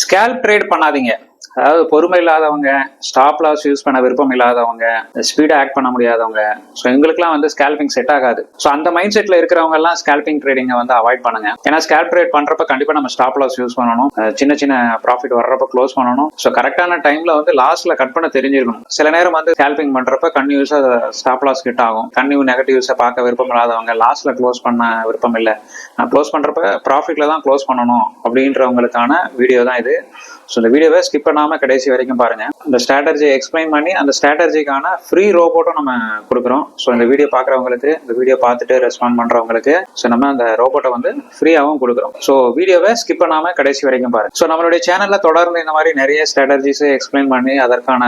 Scalp trade பண்ணாதீங்க. அதாவது பொறுமை இல்லாதவங்க ஸ்டாப் லாஸ் யூஸ் பண்ண விருப்பம் இல்லாதவங்க ஸ்பீடை ஆக்ட் பண்ண முடியாதவங்க ஸோ எங்களுக்குலாம் வந்து ஸ்கேல்பிங் செட் ஆகாது. ஸோ அந்த மைண்ட் செட்டில் இருக்கிறவங்க எல்லாம் ஸ்கேல்பிங் ட்ரேடிங்கை வந்து அவாய்ட் பண்ணுங்க. ஏன்னா ஸ்கேல்ப் ட்ரேட் பண்ணுறப்ப கண்டிப்பாக நம்ம ஸ்டாப் லாஸ் யூஸ் பண்ணணும். சின்ன சின்ன ப்ராஃபிட் வர்றப்ப க்ளோஸ் பண்ணணும். ஸோ கரெக்டான டைமில் வந்து லாஸ்ட்டில் கட் பண்ண தெரிஞ்சிருக்கணும். சில நேரம் வந்து ஸ்கேல்பிங் பண்ணுறப்ப கன்யூஸாக ஸ்டாப் லாஸ் கிட் ஆகும். கன்யூ நெகட்டிவ்ஸை பார்க்க விருப்பம் இல்லாதவங்க லாஸ்ட்ல க்ளோஸ் பண்ண விருப்பம் இல்லை. நான் க்ளோஸ் பண்ணுறப்ப ப்ராஃபிட்டில் தான் க்ளோஸ் பண்ணணும் அப்படின்றவங்களுக்கான வீடியோ தான் இது. ஸோ இந்த வீடியோவை ஸ்கிப் பண்ணாமல் கடைசி வரைக்கும் பாருங்க. அந்த ஸ்ட்ராட்டஜியை எக்ஸ்பிளைன் பண்ணி அந்த ஸ்ட்ராட்டஜிக்கான ஃப்ரீ ரோபோட்டும் நம்ம கொடுக்குறோம். ஸோ இந்த வீடியோ பார்க்குறவங்களுக்கு இந்த வீடியோ பார்த்துட்டு ரெஸ்பாண்ட் பண்ணுறவங்களுக்கு ஸோ நம்ம அந்த ரோபோட்டை வந்து ஃப்ரீயாகவும் கொடுக்குறோம். ஸோ வீடியோவை ஸ்கிப் பண்ணாமல் கடைசி வரைக்கும் பாருங்க. ஸோ நம்மளுடைய சேனலில் தொடர்ந்து இந்த மாதிரி நிறைய ஸ்ட்ராட்டஜிஸை எக்ஸ்பிளைன் பண்ணி அதற்கான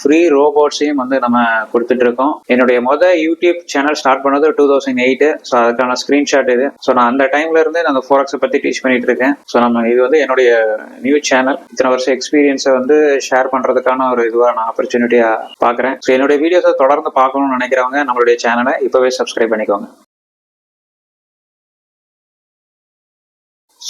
ஃப்ரீ ரோபோட்ஸையும் வந்து நம்ம கொடுத்துட்டு இருக்கோம். என்னுடைய மொதல் யூடியூப் சேனல் ஸ்டார்ட் பண்ணது டூ தௌசண்ட் எயிட்டு ஸோ அதுக்கான ஸ்க்ரீன்ஷாட் இது. ஸோ நான் அந்த டைம்ல இருந்து அந்த ஃபோரக்ஸை பற்றி டீச் பண்ணிட்டு இருக்கேன். ஸோ நம்ம இது வந்து என்னுடைய நியூ சேனல் இத்தனை வருஷம் எக்ஸ்பீரியன்ஸை வந்து ஷேர் பண்ணுறதுக்கான ஒரு இதுவாக நான் ஆப்பர்ச்சுனிட்டியாக பார்க்குறேன் ஸோ என்னுடைய வீடியோஸை தொடர்ந்து பார்க்கணும்னு நினைக்கிறவங்க நம்மளுடைய சேனலை இப்போவே சப்ஸ்கிரைப் பண்ணிக்கோங்க.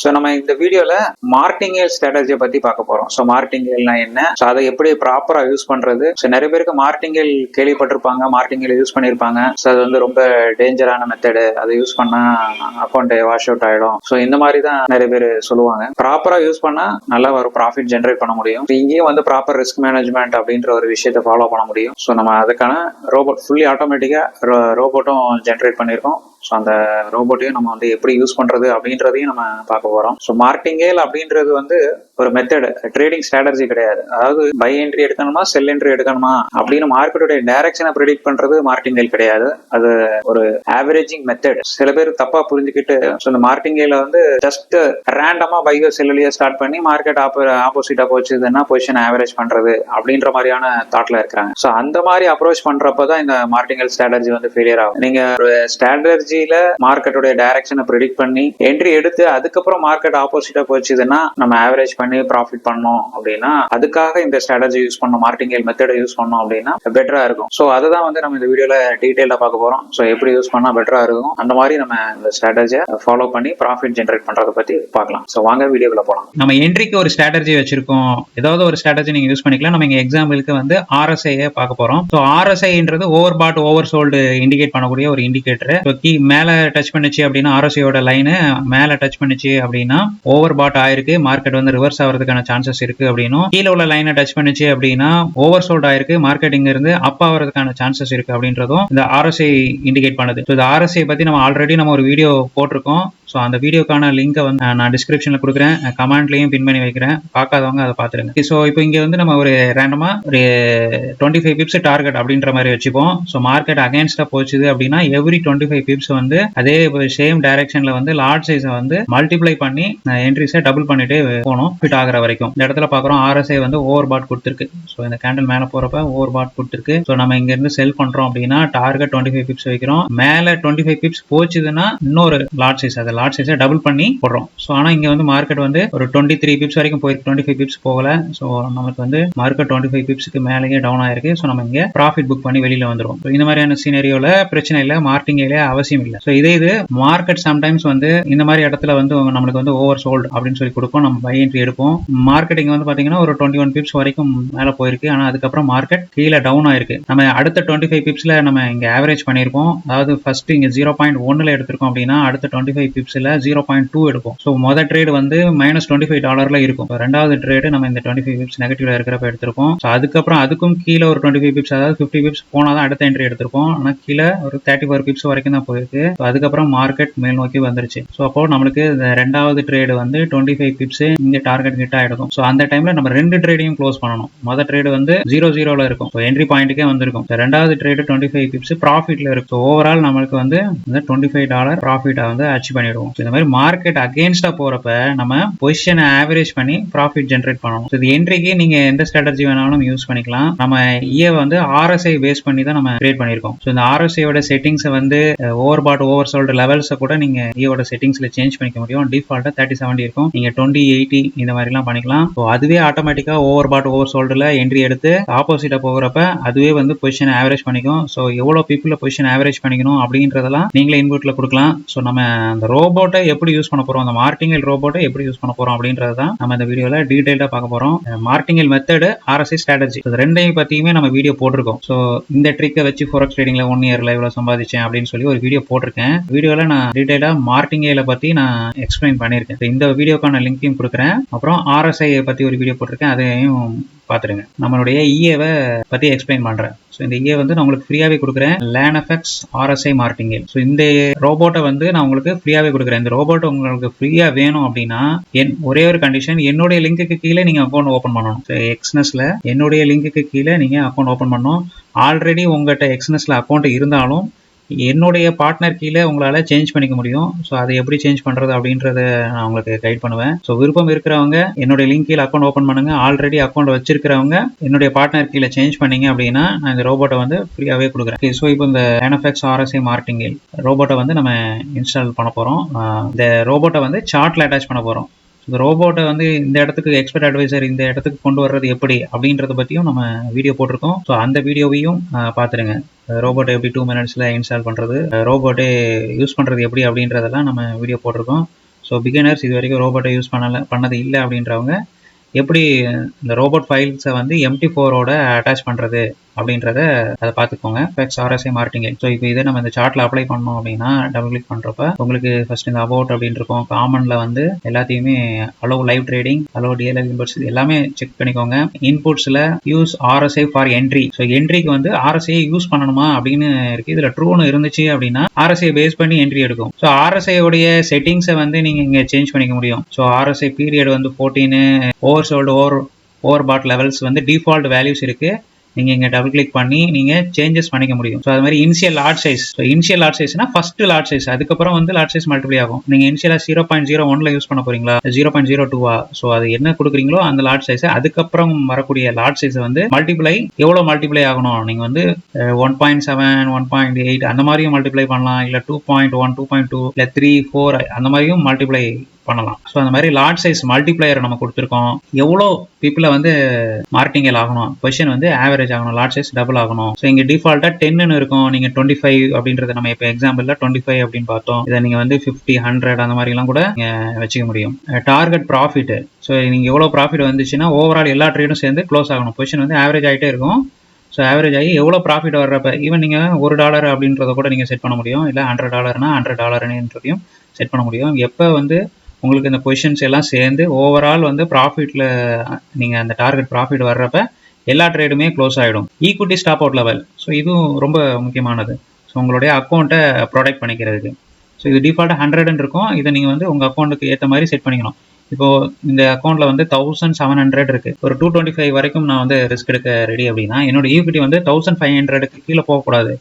ஸோ நம்ம இந்த வீடியோவில் மார்க்கெட்டிங்கல் ஸ்ட்ராட்டஜியை பற்றி பார்க்க போகிறோம் ஸோ மார்க்கெட்டிங்கல்னா என்ன? ஸோ அதை எப்படி ப்ராப்பராக யூஸ் பண்ணுறது ஸோ நிறைய பேருக்கு மார்க்கெட்டிங்கல் கேள்விப்பட்டிருப்பாங்க மார்க்கெட்டிங்கல் யூஸ் பண்ணியிருப்பாங்க ஸோ அது வந்து ரொம்ப டேஞ்சரான மெத்தடு அதை யூஸ் பண்ணால் அக்கௌண்ட் வாஷ் அவுட் ஆகிடும் ஸோ இந்த மாதிரி தான் நிறைய பேர் சொல்லுவாங்க. ப்ராப்பராக யூஸ் பண்ணால் நல்லா ஒரு ப்ராஃபிட் ஜென்ரேட் பண்ண முடியும். இங்கேயும் வந்து ப்ராப்பர் ரிஸ்க் மேனேஜ்மெண்ட் அப்படின்ற ஒரு விஷயத்தை ஃபாலோ பண்ண முடியும். ஸோ நம்ம அதுக்கான ரோபோட் ஃபுல்லி ஆட்டோமேட்டிக்காக ரோபோட்டும் ஜென்ரேட் பண்ணியிருக்கோம் ஸோ அந்த ரோபோட்டையும் நம்ம வந்து எப்படி யூஸ் பண்றது அப்படின்றதையும் நம்ம பார்க்க போறோம். ஸோ மார்டிங்கேல் அப்படின்றது வந்து ஒரு மெத்தட் ட்ரேடிங் ஸ்ட்ராட்டஜி கிடையாது. அதாவது பை என்ட்ரி எடுக்கணுமா செல் என்ட்ரி எடுக்கணுமா அப்படின்னு மார்க்கெட்டுடைய டைரக்ஷனை ப்ரிடிக்ட் பண்றது மார்டிங்கேல் கிடையாது. அது ஒரு ஆவரேஜிங் மெத்தட் சில பேர் தப்பா புரிஞ்சுக்கிட்டு ஸோ இந்த மார்டிங்கேல வந்து ஜஸ்ட் ரேண்டமா பையோ செல்லுலேயே ஸ்டார்ட் பண்ணி மார்க்கெட் ஆப்போசிட்டா போச்சுதுன்னா பொசிஷன் ஆவரேஜ் பண்றது அப்படின்ற மாதிரியான தாட்ல இருக்கிறாங்க. ஸோ அந்த மாதிரி அப்ரோச் பண்ணுறப்ப தான் இந்த மார்டிங்கல் ஸ்ட்ராட்டஜி வந்து ஃபெயிலியர் ஆகும். நீங்க ஒரு எனர்ஜியில மார்க்கெட்டுடைய டைரக்ஷனை ப்ரிடிக்ட் பண்ணி என்ட்ரி எடுத்து அதுக்கப்புறம் மார்க்கெட் ஆப்போசிட்டா போச்சுதுன்னா நம்ம ஆவரேஜ் பண்ணி ப்ராஃபிட் பண்ணோம் அப்படின்னா அதுக்காக இந்த ஸ்ட்ராட்டஜி யூஸ் பண்ணோம் மார்டிங்கல் மெத்தடை யூஸ் பண்ணோம் அப்படின்னா பெட்டரா இருக்கும். ஸோ அதுதான் வந்து நம்ம இந்த வீடியோல டீட்டெயிலா பார்க்க போறோம். ஸோ எப்படி யூஸ் பண்ணா பெட்டரா இருக்கும்? அந்த மாதிரி நம்ம இந்த ஸ்ட்ராட்டஜியை ஃபாலோ பண்ணி ப்ராஃபிட் ஜென்ரேட் பண்றதை பத்தி பார்க்கலாம். ஸோ வாங்க வீடியோக்குள்ள போகலாம் நம்ம என்ட்ரிக்கு ஒரு ஸ்ட்ராட்டஜி வச்சிருக்கோம். ஏதாவது ஒரு ஸ்ட்ராட்டஜி நீங்க யூஸ் பண்ணிக்கலாம். நம்ம இங்க எக்ஸாம்பிளுக்கு வந்து ஆர்எஸ்ஐ பார்க்க போறோம். ஸோ ஆர்எஸ்ஐன்றது ஓவர் பாட் ஓவர் சோல்டு இண்டிகேட் பண்ணக்கூடிய ஒரு இண்டிகேட்டர் ஸோ கீ மேலே டச் பண்ணுச்சு அப்படின்னா ஆர்எஸ்ஐயோட லைனு மேலே டச் பண்ணுச்சு அப்படின்னா ஓவர் பாட் ஆயிருக்கு. மார்க்கெட் வந்து ரிவர்ஸ் ஆகிறதுக்கான சான்சஸ் இருக்கு அப்படின்னும். கீழே உள்ள லைனை டச் பண்ணுச்சு அப்படின்னா ஓவர் சோல்ட் ஆயிருக்கு. மார்க்கெட் இங்க இருந்து அப் ஆகிறதுக்கான சான்சஸ் இருக்கு அப்படின்றதும் இந்த ஆர்எஸ்ஐ இண்டிகேட் பண்ணுது. ஸோ இந்த ஆர்எஸ்ஐ பத்தி நம்ம ஆல்ரெடி நம்ம ஒரு வீடியோ போட்டிருக்கோம். ஸோ அந்த வீடியோக்கான லிங்கை வந்து நான் டிஸ்கிரிப்ஷனில் கொடுக்குறேன். கமெண்ட்லையும் பின் பண்ணி வைக்கிறேன். பார்க்காதவங்க அதை பார்த்துருங்க ஸோ இப்போ இங்கே வந்து நம்ம ஒரு ரேண்டமாக ஒரு டுவெண்ட்டி ஃபைவ் பிப்ஸ் டார்கெட் அப்படின்ற மாதிரி வச்சுப்போம். ஸோ மார்க்கெட் அகேன்ஸ்டாக போச்சுது அப்படின்னா எவ்ரி டுவெண்ட்டி ஃபைவ் பிப்ஸ் வந்து அதே சேம் டைரக்ஷனில் வந்து லார்ஜ் சைஸை வந்து மல்டிப்ளை பண்ணி என்ட்ரிஸை டபுள் பண்ணிட்டே போகணும் ஃபிட் ஆகிற வரைக்கும். இந்த இடத்துல பார்க்குறோம் ஆர்எஸ்ஐ வந்து ஓவர் பாட் கொடுத்துருக்கு. ஸோ இந்த கேண்டில் மேலே போகிறப்ப ஓவர் பாட் கொடுத்துருக்கு. ஸோ நம்ம இங்கேருந்து செல் பண்ணுறோம் அப்படின்னா டார்கெட் டுவெண்ட்டி ஃபைவ் பிப்ஸ் வைக்கிறோம். மேலே டுவெண்ட்டி ஃபைவ் பிப்ஸ் போச்சுதுன்னா இன்னொரு லார்ஜ் சைஸ் அதில் லார்ஜ் சைஸை டபுள் பண்ணி போடுறோம். ஸோ ஆனால் இங்கே வந்து மார்க்கெட் வந்து ஒரு டுவெண்ட்டி த்ரீ பிப்ஸ் வரைக்கும் போயிருக்கு. டுவெண்ட்டி ஃபைவ் பிப்ஸ் போகல. ஸோ நமக்கு வந்து மார்க்கெட் டுவெண்ட்டி ஃபைவ் பிப்ஸ்க்கு மேலேயே டவுன் ஆயிருக்கு. ஸோ நம்ம இங்கே ப்ராஃபிட் புக் பண்ணி வெளியில் வந்துடும் இந்த மாதிரியான சீனரியோவில் பிரச்சனை இல்லை மார்க்கிங்ல அவசியம் இல்லை. ஸோ இதே இது மார்க்கெட் சம்டைம்ஸ் வந்து இந்த மாதிரி இடத்துல வந்து நம்மளுக்கு வந்து ஓவர் சோல்டு அப்படின்னு சொல்லி கொடுக்கும் நம்ம பை என்ட்ரி எடுப்போம். மார்க்கெட்டிங் வந்து பார்த்தீங்கன்னா ஒரு டுவெண்ட்டி ஒன் பிப்ஸ் வரைக்கும் மேலே போயிருக்கு. ஆனால் அதுக்கப்புறம் மார்க்கெட் கீழே டவுன் ஆயிருக்கு. நம்ம அடுத்த டுவெண்ட்டி ஃபைவ் பிப்ஸில் நம்ம இங்கே ஆவரேஜ் பண்ணியிருப்போம். அதாவது ஃபர்ஸ்ட் இங்கே ஜீரோ பாயிண்ட் ஒன்னில் எடுத்திருக்கோம் அப்படின்னா அடுத்த டுவெண்ட்டி ஃபைவ் பிப்ஸ் பிப்ஸில் ஜீரோ பாயிண்ட் டூ எடுப்போம். ஸோ மொதல் ட்ரேட் வந்து மைனஸ் டுவெண்ட்டி ஃபைவ் டாலரில் இருக்கும். இப்போ ரெண்டாவது ட்ரேடு நம்ம இந்த டுவெண்ட்டி ஃபைவ் பிப்ஸ் நெகட்டிவ்ல இருக்கிறப்ப எடுத்திருப்போம் ஸோ அதுக்கப்புறம் அதுக்கும் கீழே ஒரு டுவெண்ட்டி ஃபைவ் பிப்ஸ் அதாவது ஃபிஃப்டி பிப்ஸ் போனால் தான் அடுத்த என்ட்ரி எடுத்திருப்போம். ஆனால் கீழே ஒரு தேர்ட்டி ஃபோர் பிப்ஸ் வரைக்கும் தான் போயிருக்கு. ஸோ அதுக்கப்புறம் மார்க்கெட் மேல் நோக்கி வந்துருச்சு. ஸோ அப்போ நம்மளுக்கு இந்த ரெண்டாவது ட்ரேடு வந்து டுவெண்ட்டி ஃபைவ் பிப்ஸ் இங்கே டார்கெட் கிட்ட ஆகிடும் ஸோ அந்த டைமில் நம்ம ரெண்டு ட்ரேடையும் க்ளோஸ் பண்ணணும். மொதல் ட்ரேடு வந்து ஜீரோ ஜீரோவில் இருக்கும். ஸோ என்ட்ரி பாயிண்ட்டுக்கே வந்திருக்கும். ரெண்டாவது ட்ரேடு டுவெண்ட்டி ஃபைவ் பிப்ஸ் ப்ராஃபிட்டில் இருக்கும் ஸோ ஓவரால் நம்மளுக்கு வந்து இந்த டுவெண்ட்டி ஃபைவ் டாலர் ப்ராஃபிட்டை வந்து அச்சீவ் பண்ணிவிடும் So, இந்த மாதிரி மார்க்கெட் அகேன்ஸ்டா போறப்ப நம்ம பொசிஷனை ஆவரேஜ் பண்ணி ப்ராஃபிட் ஜென்ரேட் பண்ணணும். இது என்ட்ரிக்கு நீங்க எந்த ஸ்ட்ராட்டஜி வேணாலும் யூஸ் பண்ணிக்கலாம். நம்ம இய வந்து ஆர்எஸ்ஐ பேஸ் பண்ணி தான் நம்ம கிரியேட் பண்ணிருக்கோம் ஸோ இந்த ஆர்எஸ்ஐயோட செட்டிங்ஸை வந்து ஓவர் பாட் ஓவர் சோல்டு லெவல்ஸை கூட நீங்க இயோட செட்டிங்ஸ்ல சேஞ்ச் பண்ணிக்க முடியும். டிஃபால்ட்டா தேர்ட்டி செவன்டி இருக்கும். நீங்க டுவெண்ட்டி எயிட்டி இந்த மாதிரிலாம் பண்ணிக்கலாம். ஸோ அதுவே ஆட்டோமேட்டிக்கா ஓவர் பாட் ஓவர் சோல்டுல என்ட்ரி எடுத்து ஆப்போசிட்டா போகிறப்ப அதுவே வந்து பொசிஷன் ஆவரேஜ் பண்ணிக்கும். ஸோ எவ்வளோ பீப்புள பொசிஷன் ஆவரேஜ் பண்ணிக்கணும் அப்படின்றதெல்லாம் நீங்களே இன்புட்ல கொடுக்கலாம். ஸோ நம்ம அந்த ரோபோட்டை எப்படி யூஸ் பண்ண போறோம்? அந்த மார்டிங்கல் ரோபோட்டை எப்படி யூஸ் பண்ண போறோம் அப்படின்றது தான் நம்ம இந்த வீடியோல டீடைல்டா பார்க்க போறோம். மார்டிங்கல் மெத்தடு ஆர்எஸ்ஐ ஸ்ட்ராட்டஜி இது ரெண்டையும் பத்தியுமே நம்ம வீடியோ போட்டிருக்கோம். ஸோ இந்த ட்ரிக்கை வச்சு ஃபோரக்ஸ் ட்ரேடிங்ல ஒன் இயர்ல இவ்வளவு சம்பாதிச்சேன் அப்படின்னு சொல்லி ஒரு வீடியோ போட்டிருக்கேன். வீடியோல நான் டீடைலா மார்டிங்கேல பத்தி நான் எக்ஸ்பிளைன் பண்ணியிருக்கேன். இந்த வீடியோக்கான லிங்க்கையும் கொடுக்குறேன். அப்புறம் ஆர்எஸ்ஐ பத்தி ஒரு வீடியோ போட்டிருக்கேன். அதையும் பார்த்துருங்க நம்மளுடைய இஏவை பத்தி எக்ஸ்பிளைன் பண்றேன். இந்த இஏ வந்து நான் உங்களுக்கு ஃப்ரீயாகவே கொடுக்குறேன். Lane effects RSI martingale so இந்த ரோபோட்டை வந்து நான் உங்களுக்கு ஃப்ரீயாகவே கொடுக்குறேன். இந்த ரோபோட் உங்களுக்கு ஃப்ரீயாக வேணும் அப்படின்னா என் ஒரே ஒரு கண்டிஷன் என்னுடைய லிங்க்குக்கு கீழே நீங்கள் அக்கௌண்ட் ஓப்பன் பண்ணணும். ஸோ எக்ஸ்னஸில் என்னுடைய லிங்க்குக்கு கீழே நீங்கள் அக்கௌண்ட் ஓப்பன் பண்ணணும். ஆல்ரெடி உங்கள்கிட்ட எக்ஸ்னஸில் அக்கௌண்ட் இருந்தாலும் என்னுடைய பார்ட்னர் கீழே உங்களால் சேஞ்ச் பண்ணிக்க முடியும். ஸோ அதை எப்படி சேஞ்ச் பண்ணுறது அப்படின்றத நான் உங்களுக்கு கைட் பண்ணுவேன். ஸோ விருப்பம் இருக்கிறவங்க என்னுடைய லிங்க் கீழே அக்கௌண்ட் ஓப்பன் பண்ணுங்க. ஆல்ரெடி அக்கௌண்ட் வச்சிருக்கிறவங்க என்னுடைய பார்ட்னர் கீழே சேஞ்ச் பண்ணீங்க அப்படின்னா நான் இந்த ரோபோட்டை வந்து ஃப்ரீயாகவே கொடுக்குறேன். ஸோ இப்போ இந்த ஆனஃபெக்ஸ் ஆர்எஸ்ஐ மார்டிங்கில் ரோபோட்டை வந்து நம்ம இன்ஸ்டால் பண்ண போகிறோம் இந்த ரோபோட்டை வந்து சார்ட்டில் அட்டாச் பண்ண போகிறோம் இந்த ரோபோட்டை வந்து இந்த இடத்துக்கு எக்ஸ்பர்ட் அட்வைசர் இந்த இடத்துக்கு கொண்டு வர்றது எப்படி அப்படின்றத பற்றியும் நம்ம வீடியோ போட்டிருக்கோம். ஸோ அந்த வீடியோவையும் பார்த்துருங்க ரோபோட்டை எப்படி டூ மினிட்ஸில் இன்ஸ்டால் பண்ணுறது ரோபோட்டை யூஸ் பண்ணுறது எப்படி அப்படின்றதெல்லாம் நம்ம வீடியோ போட்டிருக்கோம். ஸோ பிகினர்ஸ் இது வரைக்கும் ரோபோட்டை யூஸ் பண்ணலை பண்ணது இல்லை அப்படின்றவங்க எப்படி இந்த ரோபோட் ஃபைல்ஸை வந்து எம்டி ஃபோரோட அட்டாச் பண்ணுறது அப்படின்றத அதை பார்த்துக்கோங்க. ஃபெக்ஸ் ஆர்எஸ்ஐ மார்டிங் ஸோ இப்போ இதை நம்ம இந்த சார்ட்டில் அப்ளை பண்ணோம் அப்படின்னா டபுள் கிளிக் பண்ணுறப்ப உங்களுக்கு ஃபர்ஸ்ட் இந்த அபவுட் அப்படின்னு இருக்கும். காமனில் வந்து எல்லாத்தையுமே allow live trading allow DLL inputs எல்லாமே செக் பண்ணிக்கோங்க. இன்புட்ஸில் use RSI for entry so என்ட்ரிக்கு வந்து ஆர்எஸ்ஐ யூஸ் பண்ணணுமா அப்படின்னு இருக்கு. இதில் ட்ரூன்னு இருந்துச்சு அப்படின்னா ஆர்எஸ்ஐ பேஸ் பண்ணி என்ட்ரி எடுக்கும். ஸோ ஆர்எஸ்ஐ உடைய செட்டிங்ஸை வந்து நீங்கள் இங்கே சேஞ்ச் பண்ணிக்க முடியும். ஸோ ஆர்எஸ்ஐ பீரியட் வந்து fourteen over sold over over bought levels வந்து டிஃபால்ட் வேல்யூஸ் இருக்குது நீங்கள் இங்கே டபுள் கிளிக் பண்ணி நீங்கள் சேஞ்சஸ் பண்ணிக்க முடியும். ஸோ அது மாதிரி initial lot size so initial lot சைஸ்னா first lot size அதுக்கப்புறம் வந்து லார்ட் சைஸ் மல்டிப்ளை ஆகும். நீங்கள் இனிஷியலாக ஜீரோ பாயிண்ட் ஜீரோ ஒன்ல யூஸ் பண்ண போறீங்களா? ஜீரோ பாயிண்ட் ஜீரோ டூவா ஸோ அது என்ன கொடுக்குறீங்களோ அந்த லார்ட் சைஸ் அதுக்கப்புறம் வரக்கூடிய லார்ட் சைஸ் வந்து மல்டிப்ளை எவ்வளோ மல்டிப்ளை ஆகணும்? நீங்கள் வந்து one point seven one point eight அந்த மாதிரியும் மல்டிப்ளை பண்ணலாம். இல்லை two point one two point two இல்லை த்ரீ ஃபோர் அந்த மாதிரியும் மல்டிப்ளை பண்ணலாம். ஸோ அந்த மாதிரி லார்ட் சைஸ் மல்டிப்ளையர் நம்ம கொடுத்துருக்கோம். எவ்வளோ பீப்புளை வந்து மார்க்கிங்கில் ஆகணும்? கொஷின் வந்து ஆவரேஜ் ஆகணும். லார்ட் சைஸ் டபுள் ஆகணும். ஸோ இங்கே டிஃபால்ட்டாக டென்னு இருக்கும். நீங்கள் டுவெண்ட்டி ஃபைவ் அப்படின்றத நம்ம இப்போ எக்ஸாம்பிளில் டுவெண்ட்டி ஃபைவ் அப்படின்னு பார்த்தோம். இதை நீங்கள் வந்து ஃபிஃப்டி ஹண்ட்ரட் அந்த மாதிரிலாம் கூட நீங்கள் வச்சுக்க முடியும். டார்கெட் ப்ராஃபிட் ஸோ நீங்கள் எவ்வளோ ப்ராஃபிட் வந்துச்சுன்னா ஓவரால் எல்லா ட்ரேடும் சேர்ந்து க்ளோஸ் ஆகணும். பொசிஷன் வந்து ஆவரேஜ் ஆகிட்டே இருக்கும். ஸோ ஆவரேஜ் ஆகி எவ்வளோ ப்ராஃபிட் வர்றப்ப ஈவன் நீங்கள் ஒரு டாலர் அப்படின்றத கூட நீங்கள் செட் பண்ண முடியும். இல்லை ஹண்ட்ரட் டாலர்னா ஹண்ட்ரட் டாலர்ன்றதையும் செட் பண்ண முடியும். எப்போ வந்து உங்களுக்கு இந்த பொசிஷன்ஸ் எல்லாம் சேர்ந்து ஓவரால் வந்து ப்ராஃபிட்டில் நீங்கள் அந்த டார்கெட் ப்ராஃபிட் வர்றப்ப எல்லா ட்ரேடுமே க்ளோஸ் ஆகிடும் equity stop out level so இதுவும் ரொம்ப முக்கியமானது. ஸோ உங்களுடைய அக்கௌண்ட்டை ப்ரொடெக்ட் பண்ணிக்கிறதுக்கு. ஸோ இது டிஃபால்ட்டாக ஹண்ட்ரட்னு இருக்கும். இதை நீங்கள் வந்து உங்கள் அக்கௌண்ட்டுக்கு ஏற்ற மாதிரி செட் பண்ணிக்கணும். இப்போது இந்த அக்கௌண்ட்டில் வந்து தௌசண்ட் செவன் ஹண்ட்ரட் இருக்குது ஒரு டூ டுவெண்ட்டி ஃபைவ் வரைக்கும் நான் வந்து ரிஸ்க் எடுக்க ரெடி அப்படின்னா என்னோட ஈக்விட்டி வந்து தௌசண்ட் ஃபைவ் ஹண்ட்ரடுக்கு கீழே போகக்கூடாது.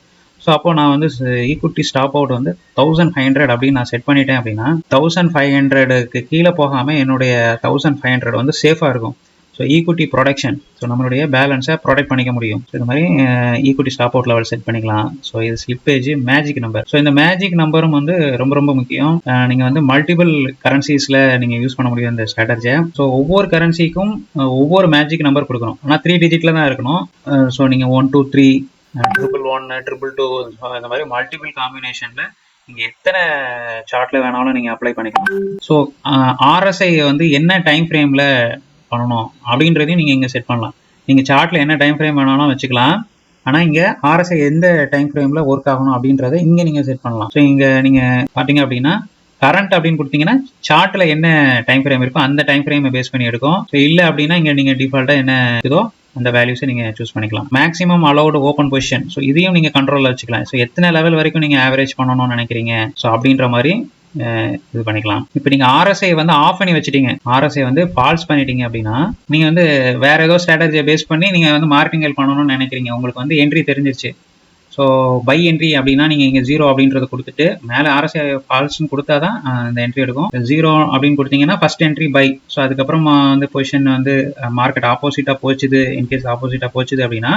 ஸோ அப்போ நான் வந்து ஈக்குட்டி ஸ்டாப் அவுட் வந்து தௌசண்ட் ஃபைவ் ஹண்ட்ரட் அப்படின்னு நான் செட் பண்ணிட்டேன் அப்படின்னா தௌசண்ட் ஃபைவ் ஹண்ட்ரடுக்கு கீழே போகாமல் என்னுடைய தௌசண்ட் ஃபைவ் ஹண்ட்ரட் வந்து சேஃபாக இருக்கும். ஸோ ஈக்குட்டி ப்ரொடக்ஷன் ஸோ நம்மளுடைய பேலன்ஸை ப்ரொடெக்ட் பண்ணிக்க முடியும். ஸோ இந்த மாதிரி equity stop out level set பண்ணிக்கலாம். ஸோ இது ஸ்லிப்பேஜ் மேஜிக் நம்பர் ஸோ இந்த மேஜிக் நம்பரும் வந்து ரொம்ப ரொம்ப முக்கியம். நீங்கள் வந்து மல்டிபிள் கரன்சிஸில் நீங்கள் யூஸ் பண்ண முடியும் இந்த ஸ்ட்ராட்டஜியை ஸோ ஒவ்வொரு கரன்சிக்கும் ஒவ்வொரு மேஜிக் நம்பர் கொடுக்கணும். ஆனால் த்ரீ டிஜிட்டில் தான் இருக்கணும். ஸோ நீங்கள் one two three triple one triple two இந்த மாதிரி மல்டிபிள் காம்பினேஷனில் நீங்கள் எத்தனை சார்ட்டில் வேணாலும் நீங்கள் அப்ளை பண்ணிக்கலாம். ஸோ ஆர்எஸ்ஐ வந்து என்ன டைம் ஃப்ரேமில் பண்ணணும் அப்படின்றதையும் நீங்கள் இங்கே செட் பண்ணலாம். நீங்கள் சார்ட்டில் என்ன டைம் ஃப்ரேம் வேணாலும் வச்சுக்கலாம். ஆனால் இங்கே ஆர்எஸ்ஐ எந்த டைம் ஃப்ரேமில் ஒர்க் ஆகணும் அப்படின்றத இங்கே நீங்கள் செட் பண்ணலாம். ஸோ இங்கே நீங்கள் பார்த்தீங்க அப்படின்னா கரண்ட் அப்படின்னு கொடுத்தீங்கன்னா சார்ட்டில் என்ன டைம் ஃப்ரேம் இருக்கோ அந்த டைம் ஃப்ரேமை பேஸ் பண்ணி எடுக்கும். ஸோ இல்லை அப்படின்னா இங்கே நீங்கள் டிஃபால்ட்டாக என்ன இதோ அந்த வேல்யூஸை நீங்கள் சூஸ் பண்ணிக்கலாம். Maximum allowed open position so இதையும் நீங்கள் கண்ட்ரோலில் வச்சுக்கலாம். ஸோ எத்தனை லெவல் வரைக்கும் நீங்கள் ஆவரேஜ் பண்ணணும்னு நினைக்கிறீங்க? ஸோ அப்படின்ற மாதிரி இது பண்ணிக்கலாம். இப்போ நீங்கள் ஆர்எஸ்ஐ வந்து ஆஃப் பண்ணி வச்சுட்டீங்க. ஆர்எஸ்ஐ வந்து ஃபால்ஸ் பண்ணிட்டீங்க அப்படின்னா நீங்கள் வந்து வேற ஏதோ ஸ்ட்ராட்டஜியை பேஸ் பண்ணி நீங்கள் வந்து மார்க்கிங்கல் பண்ணணும்னு நினைக்கிறீங்க. உங்களுக்கு வந்து என்ட்ரி தெரிஞ்சிருச்சு. ஸோ பை என்ட்ரி அப்படின்னா நீங்கள் இங்கே ஜீரோ அப்படின்றத கொடுத்துட்டு மேலே ஆர்எஸ்ஐ ஃபால்ஸ்னு கொடுத்தா தான் இந்த என்ட்ரி எடுக்கும். ஜீரோ அப்படின்னு கொடுத்தீங்கன்னா ஃபர்ஸ்ட் என்ட்ரி பை ஸோ அதுக்கப்புறம் வந்து பொசிஷன் வந்து மார்க்கெட் ஆப்போசிட்டாக போச்சுது. இன்கேஸ் ஆப்போசிட்டாக போச்சுது அப்படின்னா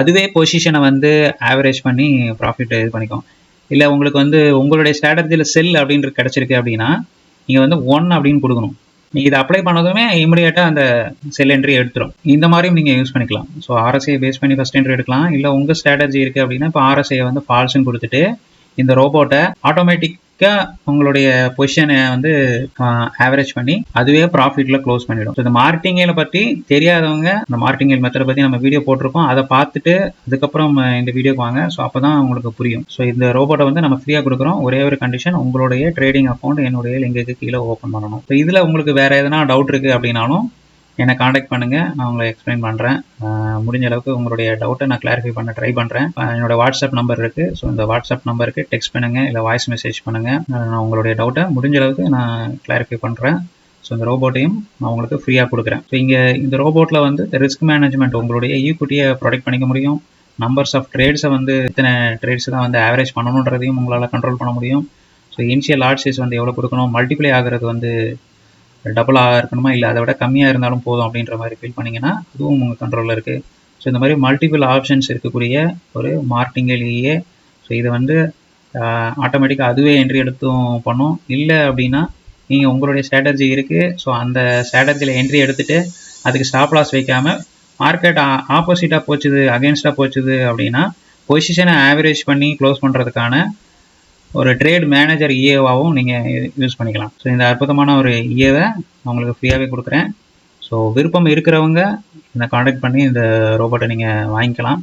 அதுவே பொசிஷனை வந்து ஆவரேஜ் பண்ணி ப்ராஃபிட் இது பண்ணிக்கும். இல்லை உங்களுக்கு வந்து உங்களுடைய ஸ்ட்ராட்டஜியில் செல் அப்படின்றது கிடச்சிருக்கு அப்படின்னா நீங்கள் வந்து ஒன் அப்படின்னு கொடுக்கணும். நீங்கள் இதை அப்ளை பண்ணதுமே இமிடியேட்டாக அந்த செல் என்ட்ரி எடுத்துரும். இந்த மாதிரியும் நீங்கள் யூஸ் பண்ணிக்கலாம். ஸோ ஆர்எஸ்ஐ பேஸ் பண்ணி ஃபஸ்ட் என்ட்ரி எடுக்கலாம். இல்லை உங்கள் ஸ்ட்ராட்டஜி இருக்குது அப்படின்னா இப்போ ஆர்எஸ்ஐ வந்து ஃபால்ஸ்னு கொடுத்துட்டு இந்த ரோபோட்டை ஆட்டோமேட்டிக் உங்களுடைய பொசிஷனை வந்து ஆவரேஜ் பண்ணி அதுவே ப்ராஃபிட்ல க்ளோஸ் பண்ணிடும். இந்த மார்க்கெட்டிங்கை பற்றி தெரியாதவங்க இந்த மார்க்கெட்டிங் மெத்தடை பற்றி நம்ம வீடியோ போட்டிருக்கோம். அதை பார்த்துட்டு அதுக்கப்புறம் இந்த வீடியோக்கு வாங்க. ஸோ அப்போ தான் உங்களுக்கு புரியும். ஸோ இந்த ரோபோட்டை வந்து நம்ம ஃப்ரீயாக கொடுக்குறோம். ஒரே ஒரு கண்டிஷன் உங்களுடைய ட்ரேடிங் அக்கௌண்ட் என்னுடைய லிங்குக்கு கீழே ஓப்பன் பண்ணணும். ஸோ இதில் உங்களுக்கு வேறு எதனா டவுட் இருக்குது அப்படின்னாலும் என்னை காண்டாக்ட் பண்ணுங்கள் நான் உங்களை எக்ஸ்பிளைன் பண்ணுறேன் முடிஞ்ச அளவுக்கு உங்களுடைய டவுட்டை நான் கிளாரிஃபை பண்ண ட்ரை பண்ணுறேன் என்னோட வாட்ஸ்அப் நம்பர் இருக்குது ஸோ இந்த வாட்ஸ்அப் நம்பருக்கு டெக்ஸ்ட் பண்ணுங்கள் இல்லை வாய்ஸ் மெசேஜ் பண்ணுங்கள் நான் உங்களுடைய டவுட்டை முடிஞ்ச அளவுக்கு நான் கிளாரிஃபை பண்ணுறேன் ஸோ இந்த ரோபோட்டையும் நான் உங்களுக்கு ஃப்ரீயாக கொடுக்குறேன். ஸோ இங்கே இந்த ரோபோட்டில் வந்து ரிஸ்க் மேனேஜ்மெண்ட் உங்களுடைய ஈக்குட்டியை ப்ரொடெக்ட் பண்ணிக்க முடியும். நம்பர்ஸ் ஆஃப் ட்ரேட்ஸை வந்து இத்தனை ட்ரேட்ஸ் தான் வந்து ஆவரேஜ் பண்ணணுன்றதையும் உங்களால் கண்ட்ரோல் பண்ண முடியும். ஸோ இனிஷியல் ஆர்ட்ஸஸ் வந்து எவ்வளோ கொடுக்கணும்? மல்டிப்ளை ஆகிறது வந்து டபுளாக இருக்கணுமா? இல்லை அதை விட கம்மியாக இருந்தாலும் போதும் அப்படின்ற மாதிரி ஃபீல் பண்ணிங்கன்னா அதுவும் உங்கள் கண்ட்ரோலில் இருக்குது ஸோ இந்த மாதிரி மல்டிபிள் ஆப்ஷன்ஸ் இருக்கக்கூடிய ஒரு மார்டிங்கலியே ஸோ இதை வந்து ஆட்டோமேட்டிக்காக அதுவே என்ட்ரி எடுத்தும் பண்ணும். இல்லை அப்படின்னா நீங்கள் உங்களுடைய ஸ்ட்ராட்டஜி இருக்குது ஸோ அந்த ஸ்ட்ராட்டஜியில் என்ட்ரி எடுத்துகிட்டு அதுக்கு ஸ்டாப் லாஸ் வைக்காமல் மார்க்கெட் ஆப்போசிட்டாக போச்சுது அகேன்ஸ்டாக போச்சுது அப்படின்னா பொசிஷனை ஆவரேஜ் பண்ணி க்ளோஸ் பண்ணுறதுக்கான ஒரு ட்ரேட் மேனேஜர் இஏவாகவும் நீங்கள் யூஸ் பண்ணிக்கலாம். ஸோ இந்த அற்புதமான ஒரு இஏவை உங்களுக்கு ஃப்ரீயாகவே கொடுக்குறேன். ஸோ விருப்பம் இருக்கிறவங்க இந்த காண்டாக்ட் பண்ணி இந்த ரோபோட்டை நீங்கள் வாங்கிக்கலாம்.